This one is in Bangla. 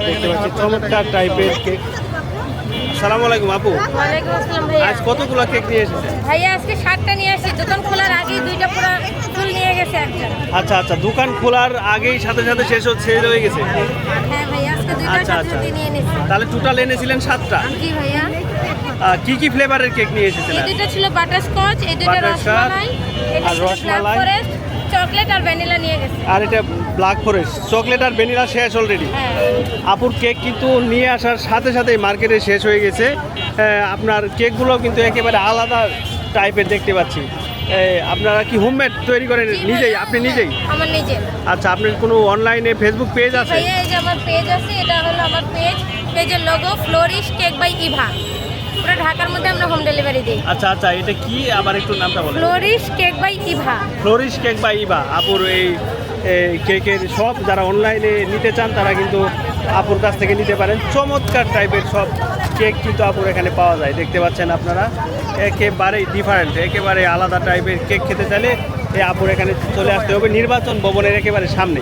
দেখতে পাচ্ছি চমৎকার টাইপের কেক আসসালামু আলাইকুম আপু। ওয়ালাইকুম আসসালাম ভাইয়া। আজ কতগুলো কেক নিয়ে এসেছেন? ভাইয়া আজকে সাতটা নিয়ে আসছি। দোকান খোলার আগেই দুইটা পুরো ফুল নিয়ে গেছে একজন আচ্ছা আচ্ছা দোকান খোলার আগেই সাথে সাথে শেষ হচ্ছে শেষ হয়ে গেছে? হ্যাঁ ভাইয়া আজকে দুইটা আচ্ছা, আচ্ছা। নিয়ে নিচ্ছি তাহলে টোটাল এনেছিলেন সাতটা? কি ভাইয়া। কি কি ফ্লেভারের কেক নিয়ে এই এসেছিলেন দুটো ছিল বাটারস্কচ এই দুটো রসমালাই আর রসমালাই। চকলেট আর ভ্যানিলা নিয়ে গেছে। আর এটা ব্ল্যাক ফরেস্ট। চকলেট আর ভ্যানিলা শেষ অলরেডি হ্যাঁ। আপুর কেক কিন্তু নিয়ে আসার সাথে সাথেই মার্কেটে শেষ হয়ে গেছে। আহ, আপনার কেকগুলো কিন্তু একেবারে আলাদা টাইপের দেখতে পাচ্ছি। আপনারা কি হোমমেড তৈরি করেন নিজেই? আপনি নিজেই? আমার নিজের। আচ্ছা আপনার কোনো অনলাইনে ফেসবুক পেজ আছে? এই যে আমার পেজ আছে এটা হলো আমার পেজ পেজের logo flourish cake by Eva পুরো ঢাকার মধ্যে আমরা হোম ডেলিভারি দিই। আচ্ছা আচ্ছা এটা কি? আবার একটু নামটা বলেন। Flourish cake by Eva flourish cake by Eva আপুর এই এই কেকের সব যারা অনলাইনে নিতে চান তারা কিন্তু আপুর কাছ থেকে নিতে পারেন। চমৎকার টাইপের সব কেক কিন্তু আপুর এখানে পাওয়া যায়। দেখতে পাচ্ছেন আপনারা? একেবারেই ডিফারেন্ট একেবারে আলাদা টাইপের কেক খেতে চাইলে এই আপুর এখানে চলে আসতে হবে। নির্বাচন ভবনের একেবারে সামনে